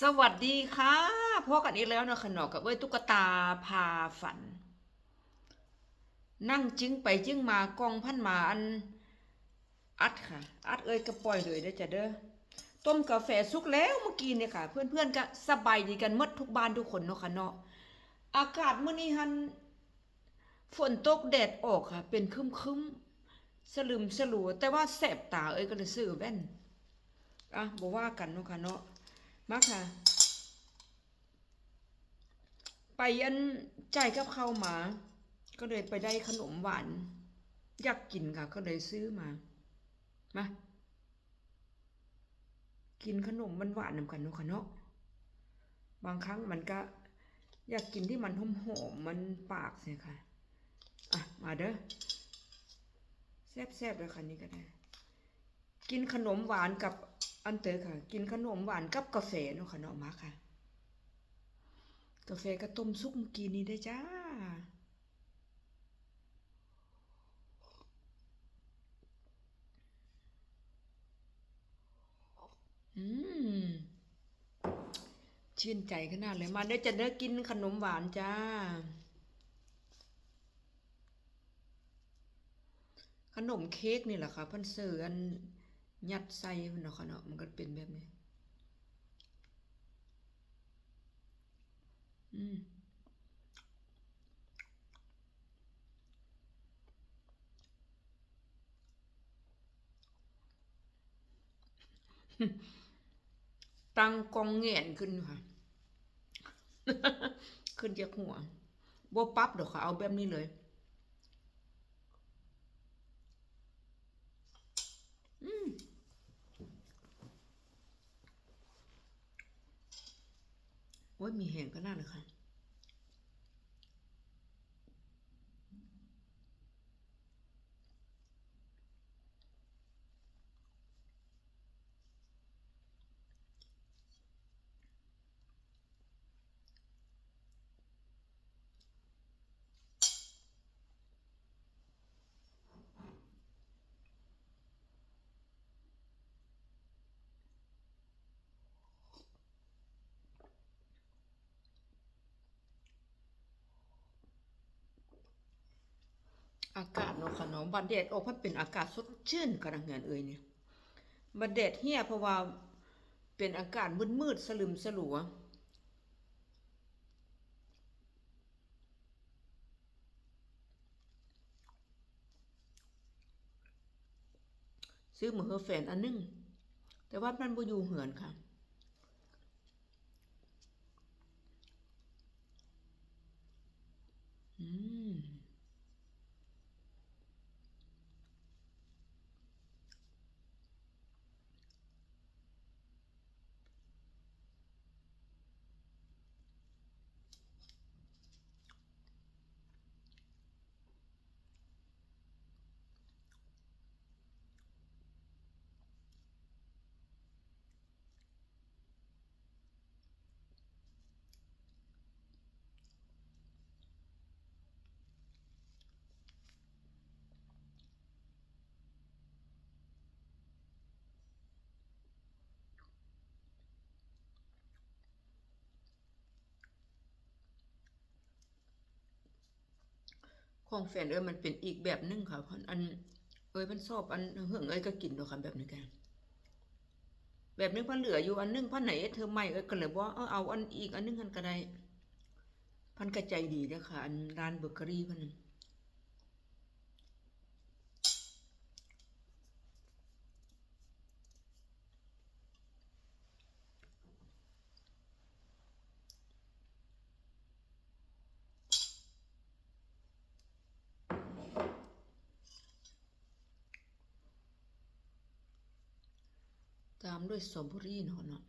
สวัสดีค่ะพบกันอีกแล้วนะขนอกกับเอ้ยตุ๊กตาพาฝัน นั่งจึงไปจึงมากองพันมาอัน อัดค่ะ อัดเอ้ยก็ปล่อยเลยเด้อจ้ะเด้อต้มกาแฟสุกแล้วเมื่อกี้เนี่ยค่ะ เพื่อนๆก็สบายดีกันมดทุกบ้านทุกคนเนาะค่ะเนาะอากาศมื้อนี้หันฝนตกแดดออกค่ะ เป็นครึมสลึมสลัวแต่ว่าแสบตาเอ้ยก็เลยซื้อแว่นอะบ่ว่ากันเนาะค่ะเนาะ มาค่ะ ไปอันจ่ายกับข้าวมา ก็เลยไปได้ขนมหวาน อยากกินค่ะ ก็เลยซื้อมา มา กินขนมมันหวานนำกันเนาะค่ะเนาะบางครั้งมันก็ อยากกินที่มันหอมหอมๆมันปากเสียค่ะ อะ มาเด้อแซ่บๆเลยค่ะนี่ก็ได้ กินขนมหวานกับ อันเตอค่ะ กินขนมหวานกับกาแฟเนาะค่ะเนาะมาค่ะ กาแฟก็ต้มซุกเมื่อกี้นี้ได้จ้า อืม ชื่นใจขนาดเลยมาได้จะได้กินขนมหวานจ้าขนมเค้กนี่แหละค่ะพันเสืออัน ยัดใส่เนาะค่ะเนาะมันก็เป็นแบบนี้ อืมตั้งกองแงนขึ้นค่ะ ขึ้นจากหัวบ่ปั๊บเดี๋ยวเขาเอาแบบนี้เลยอืม โอ้ยมีแห่งก็น่าเลยค่ะ อากาศเนาะค่ะเนาะบัดแดดออกมันเป็นอากาศสดชื่นกระดังงานเอ่ยเนี่ยบัดแดดเฮียเพราะว่าเป็นอากาศมืดๆสลึมสลัวซื้อมาเฮอแฟนอันนึง แต่ว่ามันบ่อยู่เหือนค่ะอืม ของแฟนเอ้ยมันเป็นอีกแบบหนึงค่ะเพราะอัน เอ้ยมันชอบอันเหิงเอ้ยก็กินดอกค่ะแบบนี้กันแบบนึงพันเหลืออยู่อันนึงพันไหนเธอไม่เอ้ยก็เลยว่าเอาเอาอันอีกอันนึงกันก็ได้พันกระใจดีนะค่ะอันร้านเบเกอรี่พันนึงามด้วยสตรอเบอรี่เนาะเนาะ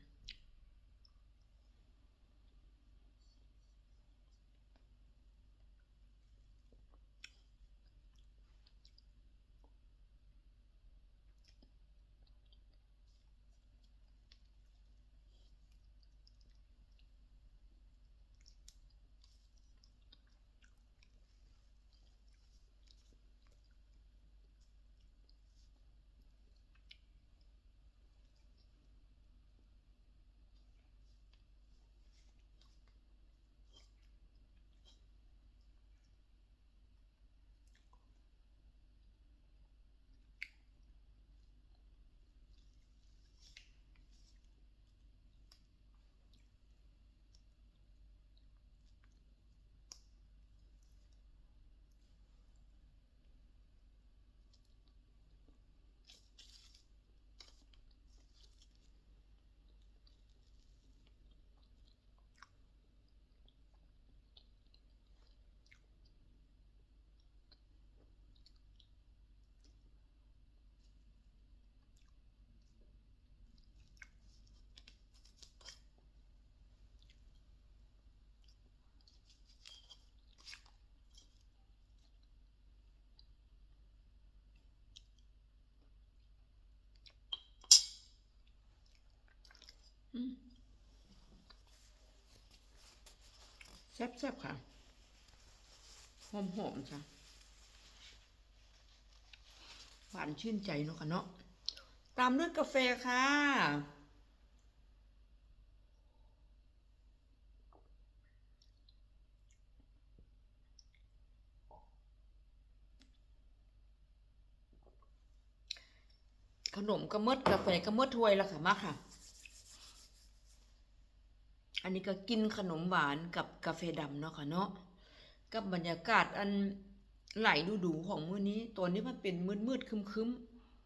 แซ่บๆค่ะ หอมๆจ้ะหวานชื่นใจเนาะค่ะเนาะ ตามด้วยกาแฟค่ะขนมก็มดกาแฟก็มดถ้วยแล้วค่ะมาค่ะ นนี้ก็กินขนมหวานกับกาแฟดำเนาะค่ะเนาะกับบรรยากาศอันไหลดูดูของมื้อนี้ตัวนี้มันเป็นมืดมืดๆคึม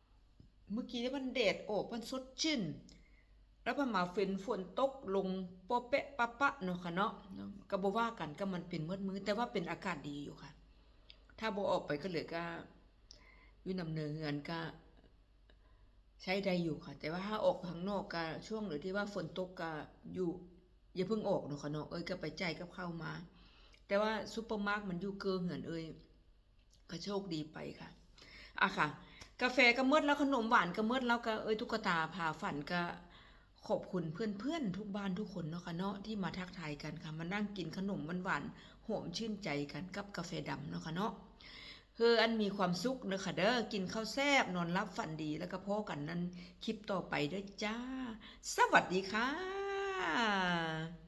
ๆเมื่อกี้มันแดดออกมันสดชื่นแล้วพอมาเฟนฝนตกลงปอเปะปะปะเนาะค่ะเนาะก็บ่ว่ากันก็มันเป็นมืดมืดแต่ว่าเป็นอากาศดีอยู่ค่ะ ถ้าบ่ออกไปก็เหลือก็อยู่นำเนินเฮือนก็ใช้ได้อยู่ค่ะ แต่ว่าถ้าออกข้างนอกก็ช่วงหรือที่ว่าฝนตกก็อยู่ อย่าเพิ่งออกเนาะค่ะเนาะเอ้ยก็ไปจ่ายกับข้ามา แต่ว่าซูเปอร์มาร์ทมันอยู่เกินเหือนเอ้ยก็โชคดีไปค่ะอะค่ะ กาแฟก็หมดแล้วขนมหวานก็หมดแล้วก็เอ้ยตุ๊กตาพาฝันก็ขอบคุณเพื่อนๆ ทุกบ้านทุกคนเนาะค่ะเนาะที่มาทักทายกันค่ะมานั่งกินขนมหวานๆหอมชื่นใจกันกับกาแฟดำเนาะค่ะเนาะเฮออันมีความสุขเนอะค่ะเด้อกินข้าวแซ่บนอนรับฝันดีแล้วก็พ่อกันนั้นคลิปต่อไปเด้อจ้า สวัสดีค่ะ Yeah.